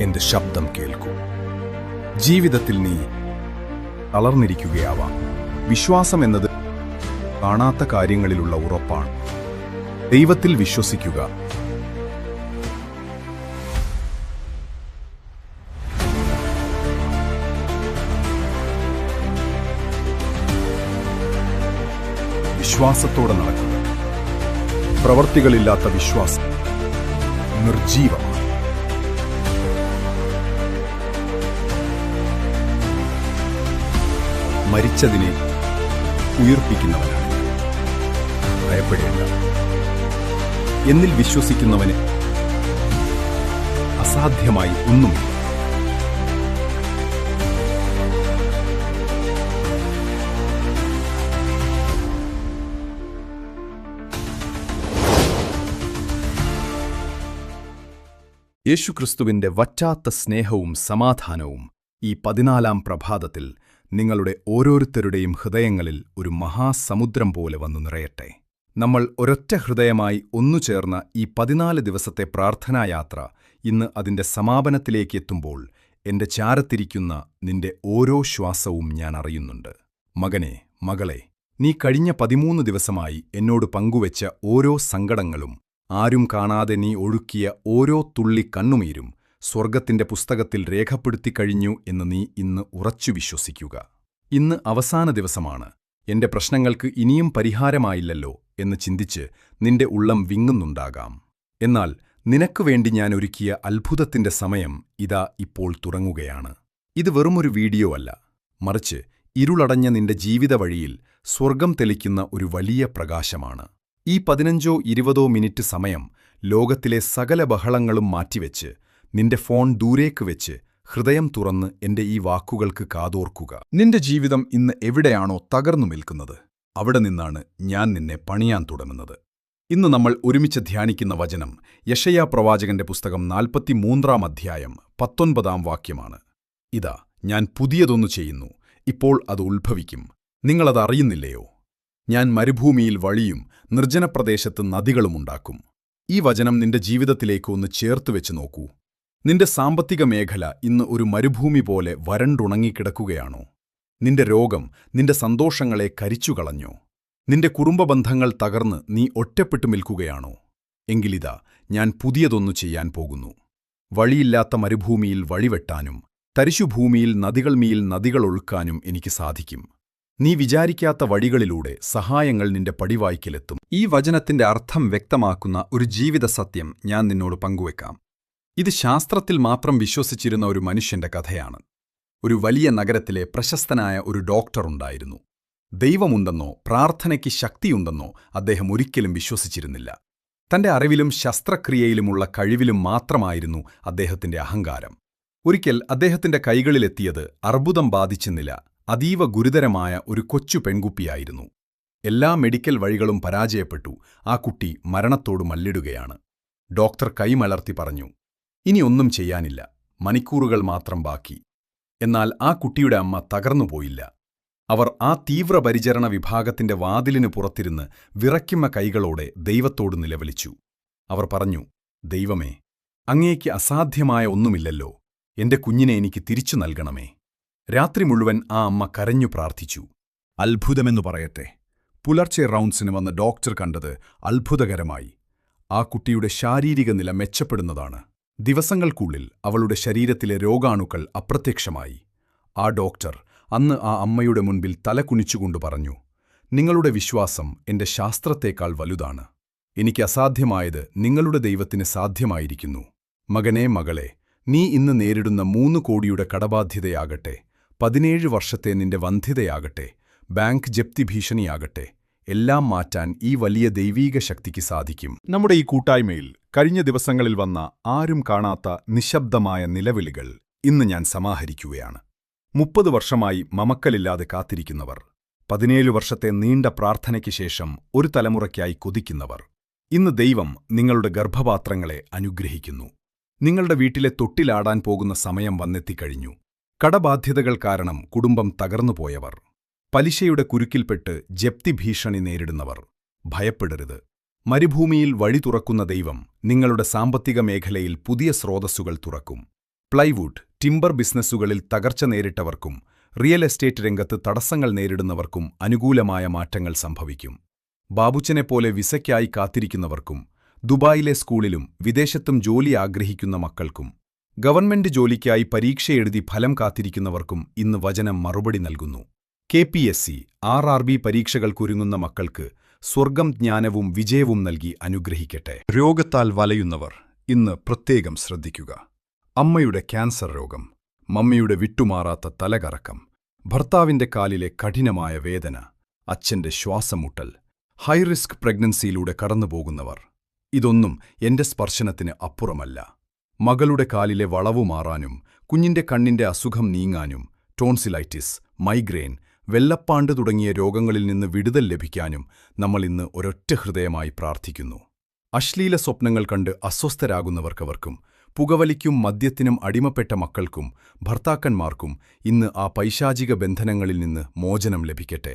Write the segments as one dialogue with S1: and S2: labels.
S1: എന്റെ ശബ്ദം കേൾക്കൂ. ജീവിതത്തിൽ നീ തളർന്നിരിക്കുകയാവാം. വിശ്വാസം എന്നത് കാണാത്ത കാര്യങ്ങളിലുള്ള ഉറപ്പാണ്. ദൈവത്തിൽ വിശ്വസിക്കുക. വിശ്വാസത്തോടെ നടക്കുക. പ്രവർത്തികളില്ലാത്ത വിശ്വാസം. നിർജീവമാണ് മരിച്ചതിനെ ഉയർപ്പിക്കുന്നവനാണ്. ഭയപ്പെടേണ്ട. എന്നിൽ വിശ്വസിക്കുന്നവന് അസാധ്യമായി ഒന്നും യേശുക്രിസ്തുവിന്റെ വറ്റാത്ത സ്നേഹവും സമാധാനവും ഈ പതിനാലാം പ്രഭാതത്തിൽ നിങ്ങളുടെ ഓരോരുത്തരുടെയും ഹൃദയങ്ങളിൽ ഒരു മഹാസമുദ്രം പോലെ വന്നു നിറയട്ടെ. നമ്മൾ ഒരൊറ്റ ഹൃദയമായി ഒന്നു ചേർന്ന ഈ പതിനാല് ദിവസത്തെ പ്രാർത്ഥനായാത്ര ഇന്ന് അതിന്റെ സമാപനത്തിലേക്ക് എത്തുമ്പോൾ എന്റെ ചാരത്തിരിക്കുന്ന നിന്റെ ഓരോ ശ്വാസവും ഞാൻ അറിയുന്നുണ്ട്. മകനെ മകളെ നീ കഴിഞ്ഞ പതിമൂന്ന് ദിവസമായി എന്നോട് പങ്കുവെച്ച ഓരോ സങ്കടങ്ങളും ആരും കാണാതെ നീ ഒഴുക്കിയ ഓരോ തുള്ളി കണ്ണുനീരും സ്വർഗത്തിന്റെ പുസ്തകത്തിൽ രേഖപ്പെടുത്തി കഴിഞ്ഞു എന്ന് നീ ഇന്ന് ഉറച്ചു വിശ്വസിക്കുക. ഇന്ന് അവസാന ദിവസമാണ്. എന്റെ പ്രശ്നങ്ങൾക്ക് ഇനിയും പരിഹാരമായില്ലല്ലോ എന്ന് ചിന്തിച്ച് നിന്റെ ഉള്ളം വിങ്ങുന്നുണ്ടാകാം. എന്നാൽ നിനക്കു വേണ്ടി ഞാൻ ഒരുക്കിയ അത്ഭുതത്തിന്റെ സമയം ഇതാ ഇപ്പോൾ തുടങ്ങുകയാണ്. ഇത് വെറുമൊരു വീഡിയോ അല്ല. മറിച്ച് ഇരുളടഞ്ഞ നിന്റെ ജീവിത വഴിയിൽ സ്വർഗം തെളിക്കുന്ന ഒരു വലിയ പ്രകാശമാണ്. ഈ പതിനഞ്ചോ ഇരുപതോ മിനിറ്റ് സമയം ലോകത്തിലെ സകല ബഹളങ്ങളും മാറ്റിവെച്ച് നിന്റെ ഫോൺ ദൂരേക്ക് വെച്ച് ഹൃദയം തുറന്ന് എന്റെ ഈ വാക്കുകൾക്ക് കാതോർക്കുക. നിന്റെ ജീവിതം ഇന്ന് എവിടെയാണോ തകർന്നു നിൽക്കുന്നത്? അവിടെ നിന്നാണ് ഞാൻ നിന്നെ പണിയാൻ തുടങ്ങുന്നത്. ഇന്ന് നമ്മൾ ഒരുമിച്ച് ധ്യാനിക്കുന്ന വചനം യഷയാ പ്രവാചകന്റെ പുസ്തകം നാൽപ്പത്തിമൂന്നാം അധ്യായം പത്തൊൻപതാം വാക്യമാണ്. ഇതാ ഞാൻ പുതിയതൊന്നു ചെയ്യുന്നു. ഇപ്പോൾ അത് ഉത്ഭവിക്കും. നിങ്ങളത് അറിയുന്നില്ലയോ? ഞാൻ മരുഭൂമിയിൽ വഴിയും നിർജനപ്രദേശത്ത് നദികളുമുണ്ടാക്കും ഈ വചനം നിന്റെ ജീവിതത്തിലേക്ക് ഒന്ന് ചേർത്തുവെച്ച് നോക്കൂ. നിന്റെ സാമ്പത്തിക മേഖല ഇന്ന് ഒരു മരുഭൂമി പോലെ വരണ്ടുണങ്ങിക്കിടക്കുകയാണോ? നിന്റെ രോഗം നിന്റെ സന്തോഷങ്ങളെ കരിച്ചുകളഞ്ഞോ? നിന്റെ കുടുംബബന്ധങ്ങൾ തകർന്ന് നീ ഒറ്റപ്പെട്ടു നിൽക്കുകയാണോ? എങ്കിലിതാ ഞാൻ പുതിയതൊന്നു ചെയ്യാൻ പോകുന്നു. വഴിയില്ലാത്ത മരുഭൂമിയിൽ വഴിവെട്ടാനും തരിശുഭൂമിയിൽ നദികൾ മീയിൽ നദികളൊഴുക്കാനും എനിക്ക് സാധിക്കും. നീ വിചാരിക്കാത്ത വഴികളിലൂടെ സഹായങ്ങൾ നിന്റെ പടിവായ്ക്കലെത്തും. ഈ വചനത്തിന്റെ അർത്ഥം വ്യക്തമാക്കുന്ന ഒരു ജീവിത സത്യം ഞാൻ നിന്നോട് പങ്കുവെക്കാം. ഇത് ശാസ്ത്രത്തിൽ മാത്രം വിശ്വസിച്ചിരുന്ന ഒരു മനുഷ്യന്റെ കഥയാണ്. ഒരു വലിയ നഗരത്തിലെ പ്രശസ്തനായ ഒരു ഡോക്ടർ ഉണ്ടായിരുന്നു. ദൈവമുണ്ടെന്നോ പ്രാർത്ഥനയ്ക്ക് ശക്തിയുണ്ടെന്നോ അദ്ദേഹം ഒരിക്കലും വിശ്വസിച്ചിരുന്നില്ല. തന്റെ അറിവിലും ശസ്ത്രക്രിയയിലുമുള്ള കഴിവിലും മാത്രമായിരുന്നു അദ്ദേഹത്തിന്റെ അഹങ്കാരം. ഒരിക്കൽ അദ്ദേഹത്തിന്റെ കൈകളിലെത്തിയത് അർബുദം ബാധിച്ചെന്നില്ല അതീവ ഗുരുതരമായ ഒരു കൊച്ചു പെൺകുപ്പിയായിരുന്നു. എല്ലാ മെഡിക്കൽ വഴികളും പരാജയപ്പെട്ടു. ആ കുട്ടി മരണത്തോട് മല്ലിടുകയാണ്. ഡോക്ടർ കൈമലർത്തി പറഞ്ഞു ഇനി ഒന്നും ചെയ്യാനില്ല. മണിക്കൂറുകൾ മാത്രം ബാക്കി. എന്നാൽ ആ കുട്ടിയുടെ അമ്മ തകർന്നുപോയില്ല അവർ ആ തീവ്രപരിചരണ വിഭാഗത്തിന്റെ വാതിലിന് പുറത്തിരുന്ന് വിറയ്ക്കുന്ന കൈകളോടെ ദൈവത്തോട് നിലവിളിച്ചു. അവർ പറഞ്ഞു ദൈവമേ അങ്ങേക്ക് അസാധ്യമായ ഒന്നുമില്ലല്ലോ. എന്റെ കുഞ്ഞിനെ എനിക്ക് തിരിച്ചു നൽകണമേ. രാത്രി മുഴുവൻ ആ അമ്മ കരഞ്ഞു പ്രാർത്ഥിച്ചു. അത്ഭുതമെന്നു പറയട്ടെ. പുലർച്ചെ റൗണ്ട്സിന് വന്ന ഡോക്ടർ കണ്ടത് അത്ഭുതകരമായി. ആ കുട്ടിയുടെ ശാരീരിക നില മെച്ചപ്പെടുന്നതാണ്. ദിവസങ്ങൾക്കുള്ളിൽ അവളുടെ ശരീരത്തിലെ രോഗാണുക്കൾ അപ്രത്യക്ഷമായി. ആ ഡോക്ടർ അന്ന് ആ അമ്മയുടെ മുൻപിൽ തല കുനിച്ചുകൊണ്ട് പറഞ്ഞു നിങ്ങളുടെ വിശ്വാസം എന്റെ ശാസ്ത്രത്തേക്കാൾ വലുതാണ്. എനിക്ക് അസാധ്യമായത് നിങ്ങളുടെ ദൈവത്തിന് സാധ്യമായിരിക്കുന്നു. മകനെ മകളെ നീ ഇന്ന് നേരിടുന്ന മൂന്ന് കോടിയുടെ കടബാധ്യതയാകട്ടെ പതിനേഴ് വർഷത്തെ നിന്റെ വന്ധ്യതയാകട്ടെ ബാങ്ക് ജപ്തി ഭീഷണിയാകട്ടെ എല്ലാം മാറ്റാൻ ഈ വലിയ ദൈവീക ശക്തിക്ക് സാധിക്കും. നമ്മുടെ ഈ കൂട്ടായ്മയിൽ കഴിഞ്ഞ ദിവസങ്ങളിൽ വന്ന ആരും കാണാത്ത നിശബ്ദമായ നിലവിളികൾ ഇന്ന് ഞാൻ സമാഹരിക്കുകയാണ്. മുപ്പത് വർഷമായി മമക്കലില്ലാതെ കാത്തിരിക്കുന്നവർ പതിനേഴ് വർഷത്തെ നീണ്ട പ്രാർത്ഥനയ്ക്ക് ശേഷം ഒരു തലമുറയ്ക്കായി കൊതിക്കുന്നവർ ഇന്ന് ദൈവം നിങ്ങളുടെ ഗർഭപാത്രങ്ങളെ അനുഗ്രഹിക്കുന്നു. നിങ്ങളുടെ വീട്ടിലെ തൊട്ടിലാടാൻ പോകുന്ന സമയം വന്നെത്തിക്കഴിഞ്ഞു. കടബാധ്യതകൾ കാരണം കുടുംബം തകർന്നുപോയവർ പലിശയുടെ കുരുക്കിൽപ്പെട്ട് ജപ്തി ഭീഷണി നേരിടുന്നവർ ഭയപ്പെടരുത്. മരുഭൂമിയിൽ വഴി തുറക്കുന്ന ദൈവം നിങ്ങളുടെ സാമ്പത്തിക മേഖലയിൽ പുതിയ സ്രോതസ്സുകൾ തുറക്കും. പ്ലൈവുഡ് ടിംബർ ബിസിനസ്സുകളിൽ തകർച്ച നേരിട്ടവർക്കും റിയൽ എസ്റ്റേറ്റ് രംഗത്ത് തടസ്സങ്ങൾ നേരിടുന്നവർക്കും അനുകൂലമായ മാറ്റങ്ങൾ സംഭവിക്കും. ബാബുച്ചനെപ്പോലെ വിസയ്ക്കായി കാത്തിരിക്കുന്നവർക്കും ദുബായിലെ സ്കൂളിലും വിദേശത്തും ജോലി ആഗ്രഹിക്കുന്ന മക്കൾക്കും ഗവൺമെന്റ് ജോലിക്കായി പരീക്ഷയെഴുതി ഫലം കാത്തിരിക്കുന്നവർക്കും ഇന്ന് വചനം മറുപടി നൽകുന്നു. K P S C R R B പരീക്ഷകൾക്കൊരുങ്ങുന്ന മക്കൾക്ക് സ്വർഗം ജ്ഞാനവും വിജയവും നൽകി അനുഗ്രഹിക്കട്ടെ. രോഗത്താൽ വലയുന്നവർ ഇന്ന് പ്രത്യേകം ശ്രദ്ധിക്കുക. അമ്മയുടെ ക്യാൻസർ രോഗം മമ്മിയുടെ വിട്ടുമാറാത്ത തലകറക്കം ഭർത്താവിന്റെ കാലിലെ കഠിനമായ വേദന അച്ഛന്റെ ശ്വാസമുട്ടൽ ഹൈറിസ്ക് പ്രഗ്നൻസിയിലൂടെ കടന്നുപോകുന്നവർ ഇതൊന്നും എന്റെ സ്പർശനത്തിന് അപ്പുറമല്ല. മകളുടെ കാലിലെ വളവു മാറാനും കുഞ്ഞിന്റെ കണ്ണിന്റെ അസുഖം നീങ്ങാനും ടോൺസിലൈറ്റിസ് മൈഗ്രെയിൻ വെള്ളപ്പാണ്ട് തുടങ്ങിയ രോഗങ്ങളിൽ നിന്ന് വിടുതൽ ലഭിക്കാനും നമ്മൾ ഇന്ന് ഒരൊറ്റ ഹൃദയമായി പ്രാർത്ഥിക്കുന്നു. അശ്ലീല സ്വപ്നങ്ങൾ കണ്ട് അസ്വസ്ഥരാകുന്നവർക്കവർക്കും പുകവലിക്കും മദ്യത്തിനും അടിമപ്പെട്ട മക്കൾക്കും ഭർത്താക്കന്മാർക്കും ഇന്ന് ആ പൈശാചിക ബന്ധനങ്ങളിൽ നിന്ന് മോചനം ലഭിക്കട്ടെ.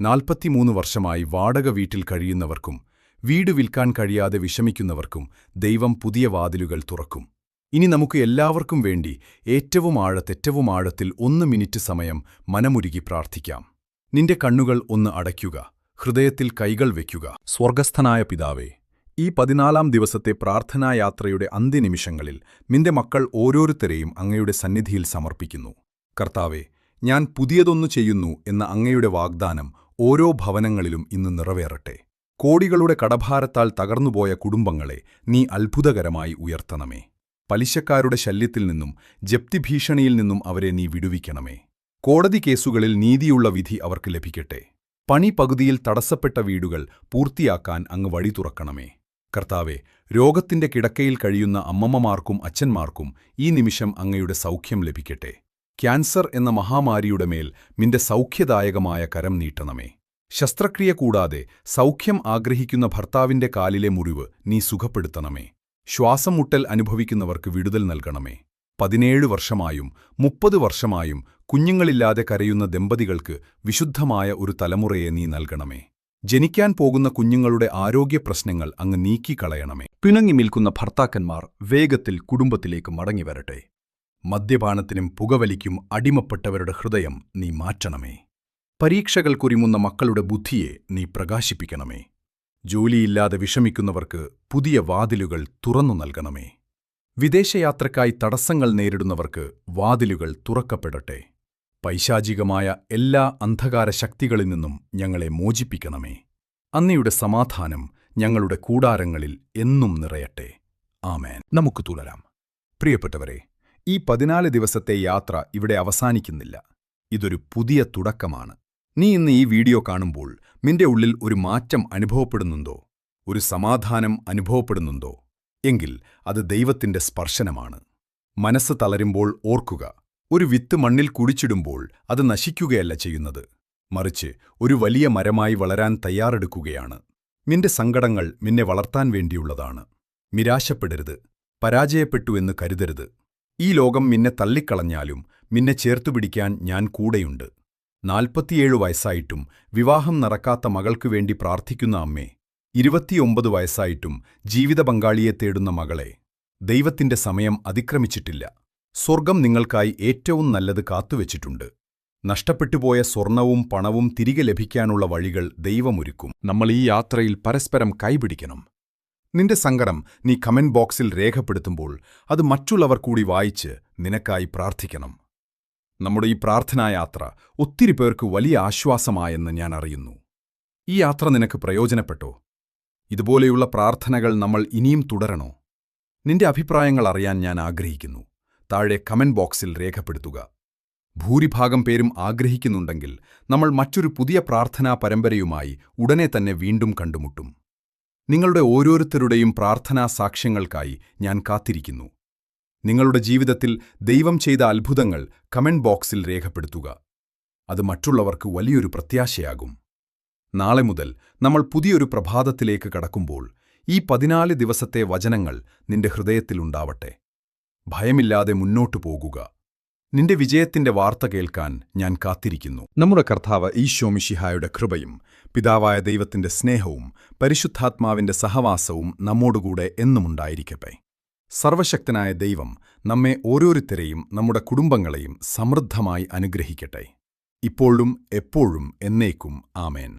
S1: നാൽപ്പത്തിമൂന്ന് വർഷമായി വാടക വീട്ടിൽ കഴിയുന്നവർക്കും വീട് വിൽക്കാൻ കഴിയാതെ വിഷമിക്കുന്നവർക്കും ദൈവം പുതിയ വാതിലുകൾ തുറക്കും. ഇനി നമുക്ക് എല്ലാവർക്കും വേണ്ടി ഏറ്റവും ആഴത്തെറ്റവും ആഴത്തിൽ ഒന്ന് മിനിറ്റ് സമയം മനമുരുകി പ്രാർത്ഥിക്കാം. നിന്റെ കണ്ണുകൾ ഒന്ന് അടയ്ക്കുക ഹൃദയത്തിൽ കൈകൾ വയ്ക്കുക സ്വർഗസ്ഥനായ പിതാവേ ഈ പതിനാലാം ദിവസത്തെ പ്രാർത്ഥനായാത്രയുടെ അന്ത്യനിമിഷങ്ങളിൽ നിന്റെ മക്കൾ ഓരോരുത്തരെയും അങ്ങയുടെ സന്നിധിയിൽ സമർപ്പിക്കുന്നു. കർത്താവെ ഞാൻ പുതിയതൊന്നു ചെയ്യുന്നു എന്ന അങ്ങയുടെ വാഗ്ദാനം ഓരോ ഭവനങ്ങളിലും ഇന്ന് നിറവേറട്ടെ. കോടികളുടെ കടഭാരത്താൽ തകർന്നുപോയ കുടുംബങ്ങളെ നീ അത്ഭുതകരമായി ഉയർത്തണമേ. പലിശക്കാരുടെ ശല്യത്തിൽ നിന്നും ജപ്തിഭീഷണിയിൽ നിന്നും അവരെ നീ വിടുവിക്കണമേ. കോടതി കേസുകളിൽ നീതിയുള്ള വിധി അവർക്ക് ലഭിക്കട്ടെ. പണി പകുതിയിൽ തടസ്സപ്പെട്ട വീടുകൾ പൂർത്തിയാക്കാൻ അങ്ങ് വഴി തുറക്കണമേ. കർത്താവെ രോഗത്തിന്റെ കിടക്കയിൽ കഴിയുന്ന അമ്മമ്മമാർക്കും അച്ഛന്മാർക്കും ഈ നിമിഷം അങ്ങയുടെ സൗഖ്യം ലഭിക്കട്ടെ. ക്യാൻസർ എന്ന മഹാമാരിയുടെ മേൽ നിന്റെ സൗഖ്യദായകമായ കരം നീട്ടണമേ. ശസ്ത്രക്രിയ കൂടാതെ സൗഖ്യം ആഗ്രഹിക്കുന്ന ഭർത്താവിന്റെ കാലിലെ മുറിവ് നീ സുഖപ്പെടുത്തണമേ. ശ്വാസം മുട്ടൽ അനുഭവിക്കുന്നവർക്ക് വിടുതൽ നൽകണമേ. പതിനേഴ് വർഷമായും മുപ്പത് വർഷമായും കുഞ്ഞുങ്ങളില്ലാതെ കരയുന്ന ദമ്പതികൾക്ക് വിശുദ്ധമായ ഒരു തലമുറയെ നീ നൽകണമേ. ജനിക്കാൻ പോകുന്ന കുഞ്ഞുങ്ങളുടെ ആരോഗ്യ പ്രശ്നങ്ങൾ അങ്ങ് നീക്കിക്കളയണമേ. പിണങ്ങി നിൽക്കുന്ന ഭർത്താക്കന്മാർ വേഗത്തിൽ കുടുംബത്തിലേക്ക് മടങ്ങിവരട്ടെ. മദ്യപാനത്തിനും പുകവലിക്കും അടിമപ്പെട്ടവരുടെ ഹൃദയം നീ മാറ്റണമേ. പരീക്ഷകൾക്കൊരുങ്ങുന്ന മക്കളുടെ ബുദ്ധിയെ നീ പ്രകാശിപ്പിക്കണമേ. ജോലിയില്ലാതെ വിഷമിക്കുന്നവർക്ക് പുതിയ വാതിലുകൾ തുറന്നു നൽകണമേ. വിദേശയാത്രക്കായി തടസ്സങ്ങൾ നേരിടുന്നവർക്ക് വാതിലുകൾ തുറക്കപ്പെടട്ടെ. പൈശാചികമായ എല്ലാ അന്ധകാര ശക്തികളിൽ നിന്നും ഞങ്ങളെ മോചിപ്പിക്കണമേ. അന്നിയുടെ സമാധാനം ഞങ്ങളുടെ കൂടാരങ്ങളിൽ എന്നും നിറയട്ടെ. ആമേൻ. നമുക്ക് തുടരാം. പ്രിയപ്പെട്ടവരെ ഈ പതിനാല് ദിവസത്തെ യാത്ര ഇവിടെ അവസാനിക്കുന്നില്ല. ഇതൊരു പുതിയ തുടക്കമാണ്. നീ ഇന്ന് ഈ വീഡിയോ കാണുമ്പോൾ നിന്റെ ഉള്ളിൽ ഒരു മാറ്റം അനുഭവപ്പെടുന്നുണ്ടോ? ഒരു സമാധാനം അനുഭവപ്പെടുന്നുണ്ടോ? എങ്കിൽ അത് ദൈവത്തിന്റെ സ്പർശനമാണ്. മനസ്സ് തളരുമ്പോൾ ഓർക്കുക ഒരു വിത്ത് മണ്ണിൽ കുഴിച്ചിടുമ്പോൾ അത് നശിക്കുകയല്ല ചെയ്യുന്നത്. മറിച്ച് ഒരു വലിയ മരമായി വളരാൻ തയ്യാറെടുക്കുകയാണ്. നിന്റെ സങ്കടങ്ങൾ നിന്നെ വളർത്താൻ വേണ്ടിയുള്ളതാണ്. നിരാശപ്പെടരുത് പരാജയപ്പെട്ടു എന്ന് കരുതരുത്. ഈ ലോകം നിന്നെ തള്ളിക്കളഞ്ഞാലും നിന്നെ ചേർത്തുപിടിക്കാൻ ഞാൻ കൂടെയുണ്ട്. നാൽപ്പത്തിയേഴ് വയസ്സായിട്ടും വിവാഹം നടക്കാത്ത മകൾക്കു വേണ്ടി പ്രാർത്ഥിക്കുന്ന അമ്മേ ഇരുപത്തിയൊമ്പത് വയസ്സായിട്ടും ജീവിത പങ്കാളിയെ തേടുന്ന മകളെ ദൈവത്തിന്റെ സമയം അതിക്രമിച്ചിട്ടില്ല. സ്വർഗം നിങ്ങൾക്കായി ഏറ്റവും നല്ലത് കാത്തുവച്ചിട്ടുണ്ട്. നഷ്ടപ്പെട്ടുപോയ സ്വർണവും പണവും തിരികെ ലഭിക്കാനുള്ള വഴികൾ ദൈവമൊരുക്കും. നമ്മൾ ഈ യാത്രയിൽ പരസ്പരം കൈപിടിക്കണം. നിന്റെ സങ്കടം നീ കമന്റ് ബോക്സിൽ രേഖപ്പെടുത്തുമ്പോൾ അത് മറ്റുള്ളവർ കൂടി വായിച്ച് നിനക്കായി പ്രാർത്ഥിക്കണം. നമ്മുടെ ഈ പ്രാർത്ഥനായാത്ര ഒത്തിരി പേർക്ക് വലിയ ആശ്വാസമായെന്ന് ഞാൻ അറിയുന്നു. ഈ യാത്ര നിനക്ക് പ്രയോജനപ്പെട്ടോ? ഇതുപോലെയുള്ള പ്രാർത്ഥനകൾ നമ്മൾ ഇനിയും തുടരണോ? നിന്റെ അഭിപ്രായങ്ങൾ അറിയാൻ ഞാൻ ആഗ്രഹിക്കുന്നു. താഴെ കമന്റ് ബോക്സിൽ രേഖപ്പെടുത്തുക. ഭൂരിഭാഗം പേരും ആഗ്രഹിക്കുന്നുണ്ടെങ്കിൽ നമ്മൾ മറ്റൊരു പുതിയ പ്രാർത്ഥനാ പരമ്പരയുമായി ഉടനെ തന്നെ വീണ്ടും കണ്ടുമുട്ടും. നിങ്ങളുടെ ഓരോരുത്തരുടെയും പ്രാർത്ഥനാ സാക്ഷ്യങ്ങൾക്കായി ഞാൻ കാത്തിരിക്കുന്നു. നിങ്ങളുടെ ജീവിതത്തിൽ ദൈവം ചെയ്ത അത്ഭുതങ്ങൾ കമന്റ് ബോക്സിൽ രേഖപ്പെടുത്തുക. അത് മറ്റുള്ളവർക്ക് വലിയൊരു പ്രത്യാശയാകും. നാളെ മുതൽ നമ്മൾ പുതിയൊരു പ്രഭാതത്തിലേക്ക് കടക്കുമ്പോൾ ഈ പതിനാല് ദിവസത്തെ വചനങ്ങൾ നിന്റെ ഹൃദയത്തിലുണ്ടാവട്ടെ ഭയമില്ലാതെ മുന്നോട്ടു പോകുക. നിന്റെ വിജയത്തിന്റെ വാർത്ത കേൾക്കാൻ ഞാൻ കാത്തിരിക്കുന്നു. നമ്മുടെ കർത്താവ് ഈശോമിഷിഹായുടെ കൃപയും പിതാവായ ദൈവത്തിന്റെ സ്നേഹവും പരിശുദ്ധാത്മാവിന്റെ സഹവാസവും നമ്മോടുകൂടെ എന്നുമുണ്ടായിരിക്കട്ടെ. സർവശക്തനായ ദൈവം നമ്മെ ഓരോരുത്തരെയും നമ്മുടെ കുടുംബങ്ങളെയും സമൃദ്ധമായി അനുഗ്രഹിക്കട്ടെ. ഇപ്പോഴും എപ്പോഴും എന്നേക്കും. ആമേൻ.